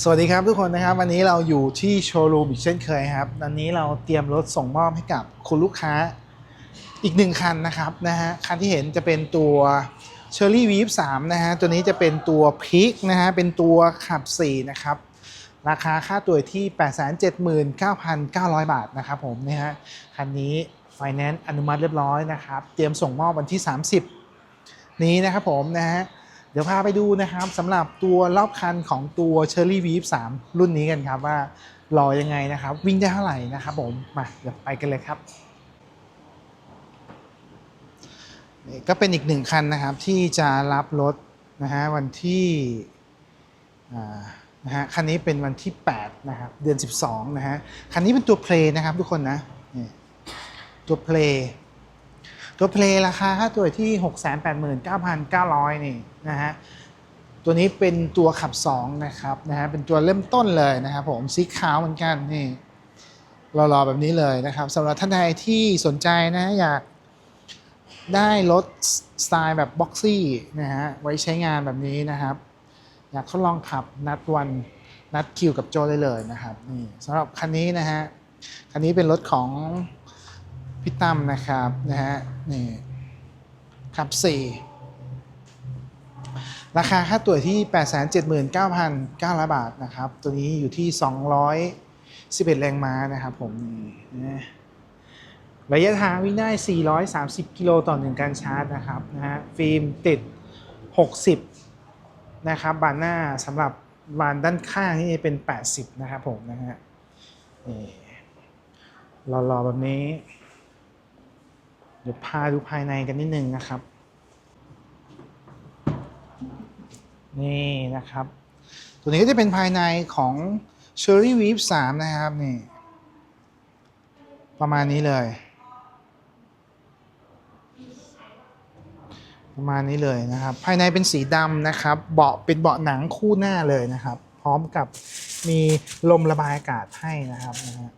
สวัสดีครับทุกคนนะครับวันนี้เราอยู่ที่โชว์รูมอีกเช่นเคยครับวันนี้เราเตรียมรถส่งมอบให้กับคุณลูกค้าอีกหนึ่งคันนะครับนะฮะคันที่เห็นจะเป็นตัว Cherry w e a v 3นะฮะตัวนี้จะเป็นตัวพิกนะฮะเป็นตัวขับ4นะครับราคาค่าตัวที่ 879,900 บาทนะครับผมนะฮะคันนี้ไฟแนนซ์อนุมัติเรียบร้อยนะครับ เตรียมส่งมอบวันที่ 30 นี้นะครับผมนะฮะ เดี๋ยวพาไปดูนะครับสำหรับตัวรอบคันของตัว Cherry w e a v 3รุ่นนี้กันครับว่ารอยังไงนะครับ วิ่งได้เท่าไหร่นะครับผมมาเดี๋ยวไปกันเลยครับนี่ก็เป็นอีกหนึ่งคันนะครับที่จะรับรถนะฮะวันที่นะฮะคันนี้เป็นวันที่ 8 นะครับ เดือน 12 นะฮะคันนี้เป็นตัวเพลนะครับทุกคนนะนี่ตัวเพล ตัวเพลย์ราคาค่าตัวที่ 689,900 นี่นะฮะตัวนี้เป็นตัวขับ 2 นะครับนะฮะเป็นตัวเริ่มต้นเลยนะครับผมสีขาวเหมือนกันนี่รอๆแบบนี้เลยนะครับสำหรับท่านใดที่สนใจนะอยากได้รถสไตล์แบบบ็อกซี่นะฮะไว้ใช้งานแบบนี้นะครับ อยากทดลองขับนัดวันนัดคิวกับโจได้เลยนะครับนี่สำหรับคันนี้นะฮะคันนี้เป็นรถของ พี่ตั้มนะครับนะฮะนี่ขับ4ราคาค่าตั๋วที่ 879,900 บาทนะครับ ตัวนี้อยู่ที่ 211 แรงม้านะครับผมนี่นะระยะทางวิ่งได้ 430 กิโลต่อหนึ่งการชาร์จนะครับนะฮะฟิล์มติด 60 นะครับบานหน้าสำหรับบานด้านข้างนี่เป็น 80 นะครับผมนะฮะนี่รอๆแบบนี้ เดี๋ยวพาดูภายในกันนิดนึงนะครับ นี่นะครับ ตัวนี้ก็จะเป็นภายในของ Cherry w e a v 3นะครับนี่ประมาณนี้เลย ประมาณนี้เลยนะครับ ภายในเป็นสีดำนะครับ เบาะเป็นเบาะหนังคู่หน้าเลยนะครับ พร้อมกับมีลมระบายอากาศให้นะครับนะฮะ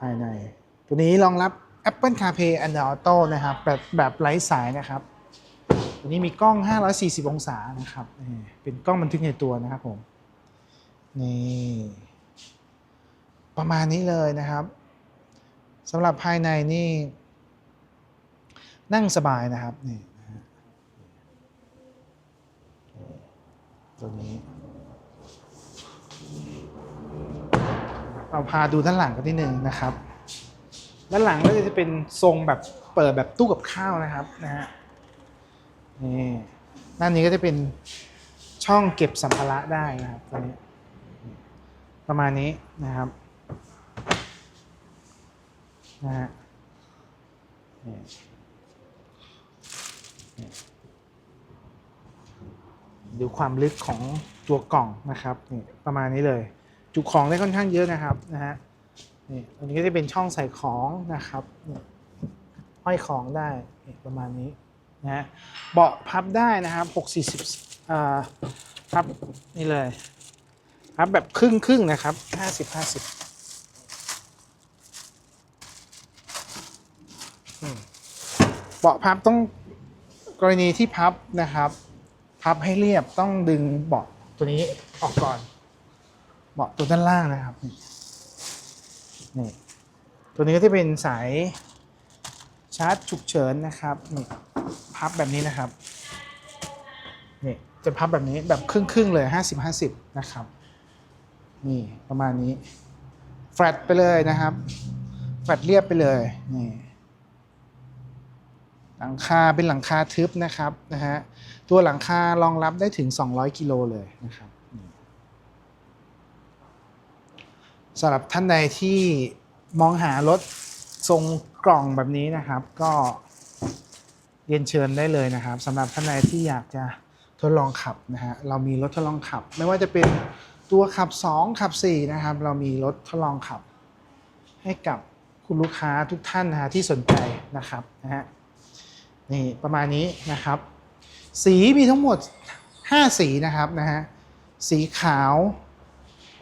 ภายใน ตัวนี้รองรับ Apple CarPlay Android Auto นะครับ แบบแบบไร้สายนะครับ ตัวนี้มีกล้อง 540 องศานะครับเป็นกล้องบันทึกในตัวนะครับผม นี่ ประมาณนี้เลยนะครับสำหรับภายในนี่ นั่งสบายนะครับนี่ตัวนี้เราพาดูด้านหลังกันนิดนึงนะครับ ด้านหลังก็จะเป็นทรงแบบเปิดแบบตู้กับข้าวนะครับนะฮะนี่ด้านนี้ก็จะเป็นช่องเก็บสัมภาระได้นะครับตัวนี้ประมาณนี้นะครับนะฮะนี่ดูความลึกของตัวกล่องนะครับนี่ประมาณนี้เลย จุของได้ค่อนข้างเยอะนะครับนะฮะ นี่อันนี้ก็จะเป็นช่องใส่ของนะครับห้อยของได้ประมาณนี้นะฮะเบาะพับได้นะครับ6 40อ่าพับนี่เลยพับแบบครึ่งครึ่งนะครับ 50 50เบาะพับต้องกรณีที่พับนะครับ พับให้เรียบต้องดึงเบาะตัวนี้ออกก่อน เบาะตัวด้านล่างนะครับ นี่ตัวนี้ก็จะเป็นสายชาร์จฉุกเฉินนะครับนี่พับแบบนี้นะครับนี่จะพับแบบนี้แบบครึ่งครึ่งๆเลย 50 50 นะครับ นี่ประมาณนี้แฟลตไปเลยนะครับแฟลตเรียบไปเลยนี่หลังคาเป็นหลังคาทึบนะครับนะฮะตัวหลังคารองรับได้ถึง 200 กิโลเลยนะครับนี่ สำหรับท่านใดที่มองหารถทรงกล่องแบบนี้นะครับ ก็เรียนเชิญได้เลยนะครับสำหรับท่านใดที่อยากจะทดลองขับนะฮะเรามีรถทดลองขับ ไม่ว่าจะเป็นตัวขับ 2 ขับ 4 นะครับ เรามีรถทดลองขับ ให้กับคุณลูกค้าทุกท่านนะฮะที่สนใจนะครับนะฮะนี่ประมาณนี้นะครับ สีมีทั้งหมด 5 สีนะครับนะฮะสีขาว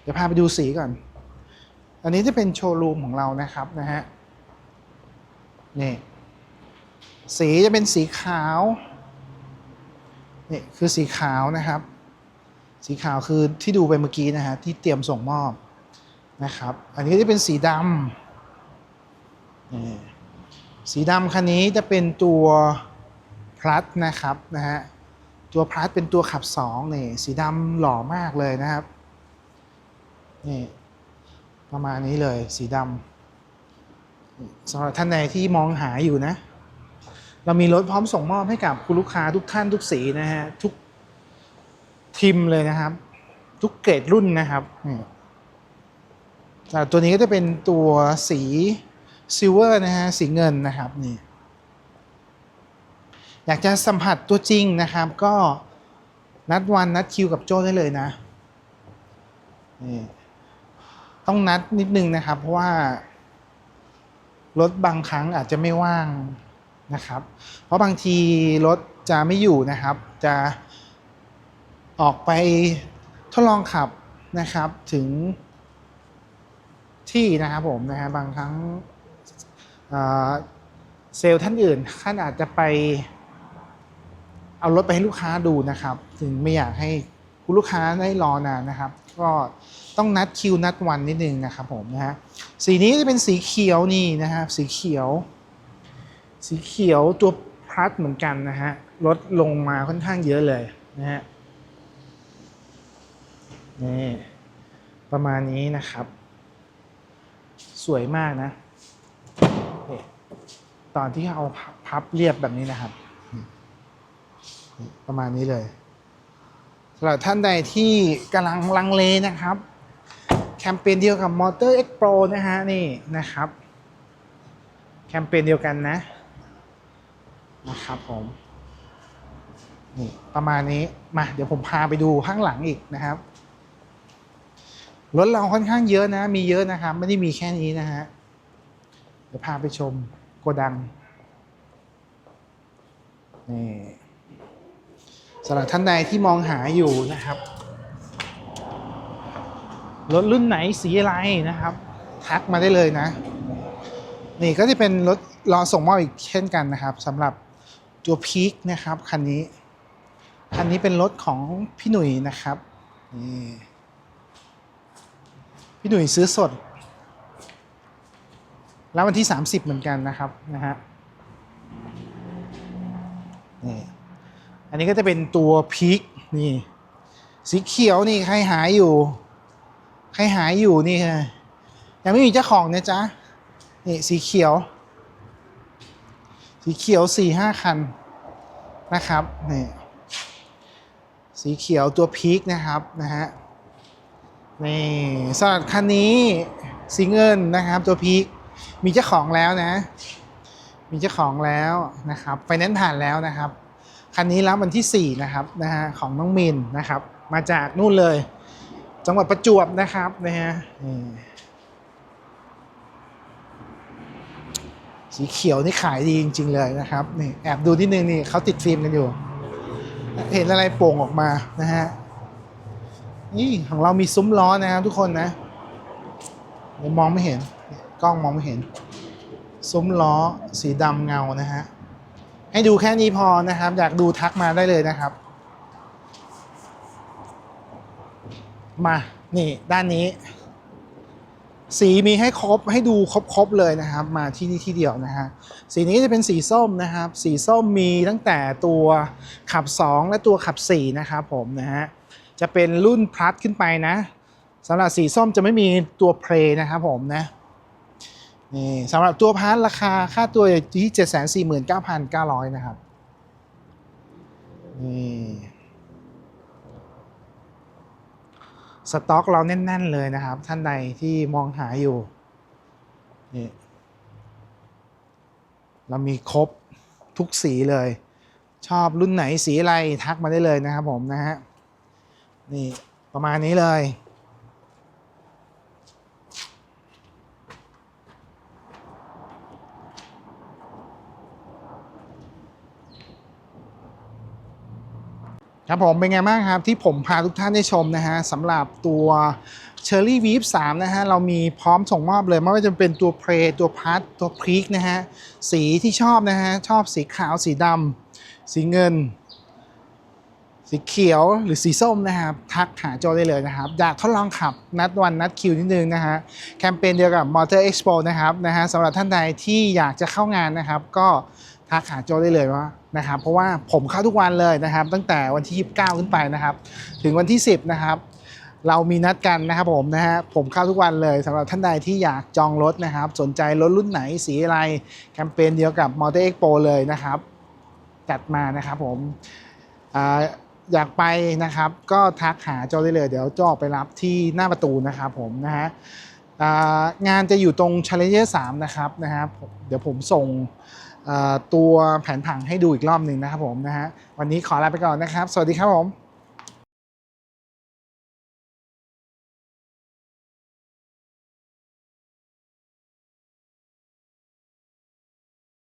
เดี๋ยวพาไปดูสีก่อน อันนี้จะเป็นโชว์รูมของเรานะครับนะฮะนี่สีจะเป็นสีขาวนี่คือสีขาวนะครับ สีขาวคือที่ดูไปเมื่อกี้นะฮะที่เตรียมส่งมอบนะครับ อันนี้ก็จะเป็นสีดำนี่สีดำคันนี้จะเป็นตัวพลัสนะครับนะฮะตัวพลัสเป็นตัวขับสองนี่สีดำหล่อมากเลยนะครับนี่ ประมาณนี้เลยสีดำสำหรับท่านใดที่มองหาอยู่นะ เรามีรถพร้อมส่งมอบให้กับคุณลูกค้าทุกท่านทุกสีนะฮะ ทุกทิมเลยนะครับ ทุกเกรดรุ่นนะครับแต่ตัวนี้ก็จะเป็นตัวสีซิลเวอร์นะฮะสีเงินนะครับนี่อยากจะสัมผัสตัวจริงนะครับ ก็นัดวันนัดคิวกับโจ้ได้เลยนะนี่ ต้องนัดนิดนึงนะครับ เพราะว่ารถบางครั้งอาจจะไม่ว่างนะครับ เพราะบางทีรถจะไม่อยู่นะครับ จะออกไปทดลองขับนะครับถึงที่นะครับผมนะฮะบางครั้งเอ่อเซลล์ท่านอื่นท่านอาจจะไปเอารถไปให้ลูกค้าดูนะครับ ถึงไม่อยากให้คุณลูกค้าได้รอนานนะครับ ก็ ต้องนัดคิวนัดวันนิดนึงนะครับผมนะฮะสีนี้จะเป็นสีเขียวนี่นะครับสีเขียว สีเขียวตัวพลัสเหมือนกันนะฮะลดลงมาค่อนข้างเยอะเลยนะฮะนี่ประมาณนี้นะครับ สวยมากนะ ตอนที่เอาพับเรียบแบบนี้นะครับ ประมาณนี้เลยสำหรับท่านใดที่กำลังลังเลนะครับ คมเปญเดียวกับ Motor X Pro นะฮะนี่นะครับ แคมเปญเดียวกันนะนะครับผมนี่ประมาณนี้มาเดี๋ยวผมพาไปดูข้างหลังอีกนะครับรถเราค่อนข้างเยอะนะ มีเยอะนะครับ ไม่ได้มีแค่นี้นะฮะเดี๋ยวพาไปชมโกดังนี่สำหรับท่านใดที่มองหาอยู่นะครับ รถรุ่นไหนสีอะไรนะครับทักมาได้เลยนะ นี่ก็จะเป็นรถรอส่งมอบอีกเช่นกันนะครับสำหรับตัวพีคนะครับคันนี้คันนี้เป็นรถของพี่หนุ่ยนะครับนี่พี่หนุ่ยซื้อสด แล้ววันที่ 30 เหมือนกันนะครับนะฮะนี่อันนี้ก็จะเป็นตัวพีคนี่สีเขียวนี่ใครหายอยู่ ใครหายอยู่นี่ไงยังไม่มีเจ้าของนะจ๊ะนี่สีเขียว สีเขียวสี่ห้าคันนะครับนี่สีเขียวตัวพีคนะครับนะฮะนี่สำหรับคันนี้สีเงินนะครับ ตัวพีคมีเจ้าของแล้วนะ มีเจ้าของแล้วนะครับไฟแนนซ์ผ่านแล้วนะครับคันนี้รับวันที่ 4 นะครับนะฮะของน้องมินนะครับ มาจากนู่นเลย จังหวัดประจวบนะครับนะฮะนี่สีเขียวนี่ขายดีจริง ๆ เลยนะครับนี่แอบดูที่นึงนี่เขาติดฟิล์มกันอยู่ เห็นอะไรโป่งออกมานะฮะนี่ของเรามีซุ้มล้อนะครับทุกคนนะยมองไม่เห็น กล้องมองไม่เห็น ซุ้มล้อสีดำเงานะฮะให้ดูแค่นี้พอนะครับ อยากดูทักมาได้เลยนะครับ มานี่ด้านนี้ สีมีให้ครบให้ดูครบๆเลยนะครับ มาที่นี่ที่เดียวนะฮะสีนี้จะเป็นสีส้มนะครับ สีส้มมีตั้งแต่ตัวขับ 2 และตัวขับ4นะครับผมนะฮะจะเป็นรุ่นพลัสขึ้นไปนะสำหรับสีส้มจะไม่มีตัวเพลนะครับผมนะนี่สำหรับตัวพาร์ทราคาค่าตัวอยู่ที่ 749,900 นะครับ สต็อกเราแน่น ๆ เลยนะครับ ท่านใดที่มองหาอยู่นี่เรามีครบทุกสีเลย ชอบรุ่นไหนสีอะไรทักมาได้เลยนะครับผมนะฮะนี่ประมาณนี้เลย ครับผมเป็นไงบ้างครับที่ผมพาทุกท่านได้ชมนะฮะสำหรับตัว Cherry v e e p 3นะฮะเรามีพร้อมส่งมอบเลย ไม่ว่าจะเป็นตัวเพลตัวพัดตัวพริกนะฮะสีที่ชอบนะฮะชอบสีขาวสีดำสีเงิน สีเขียวหรือสีส้มนะครับทักหาโจได้เลยนะครับ อยากทดลองขับนัดวันนัดคิวนิดนึงนะฮะแคมเปญเดียวกับ Motor Expo นะครับนะฮะสำหรับท่านใดที่อยากจะเข้างานนะครับก็ ทักหาโจได้เลยว่านะครับ เพราะว่าผมเข้าทุกวันเลยนะครับ ตั้งแต่วันที่ 29 ขึ้นไปนะครับ ถึงวันที่ 10 นะครับเรามีนัดกันนะครับผมนะฮะผมเข้าทุกวันเลยสำหรับท่านใดที่อยากจองรถนะครับ สนใจรถรุ่นไหนสีอะไร แคมเปญเดียวกับ Motor Expo เลยนะครับ จัดมานะครับผมออยากไปนะครับ ก็ทักหาโจได้เลย เดี๋ยวโจออกไปรับที่หน้าประตูนะครับผมนะฮะงานจะอยู่ตรง Challenger 3 นะครับนะฮะผมเดี๋ยวผมส่ง ตัวแผนผังให้ดูอีกรอบหนึ่งนะครับผมนะฮะวันนี้ขอลาไปก่อนนะครับ สวัสดีครับผม